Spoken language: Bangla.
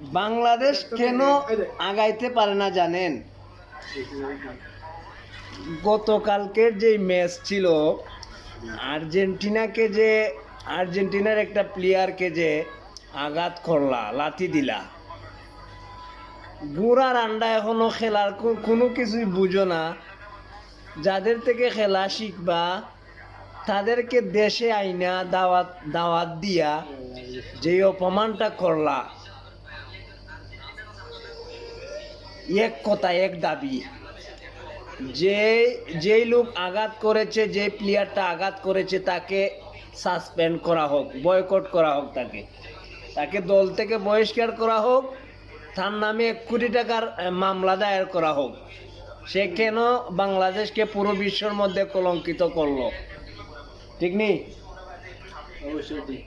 বাংলাদেশ কেন আগাইতে পারে না জানেন? গতকালকের যে ম্যাচ ছিল, আর্জেন্টিনাকে যে, আর্জেন্টিনার একটা প্লেয়ারকে যে আঘাত করলা, লাথি দিলা গুড়ার আন্ডা এখনও খেলার কোনো কিছুই বুঝো না। যাদের থেকে খেলা শিখবা, তাদেরকে দেশে আইনা দাওয়াত দাওয়াত দিয়া যে অপমানটা করলা এক কথা, এক দাবি। যে, যেই লোক আঘাত করেছে, যে প্লেয়ারটা আঘাত করেছে, তাকে সাসপেন্ড করা হোক বয়কট করা হোক তাকে। তাকে দল থেকে বহিষ্কার করা হোক, তার নামে এক কোটি টাকার মামলা দায়ের করা হোক। সে কেন বাংলাদেশকে পুরো বিশ্বর মধ্যে কলঙ্কিত করল? ঠিক নেই? অবশ্যই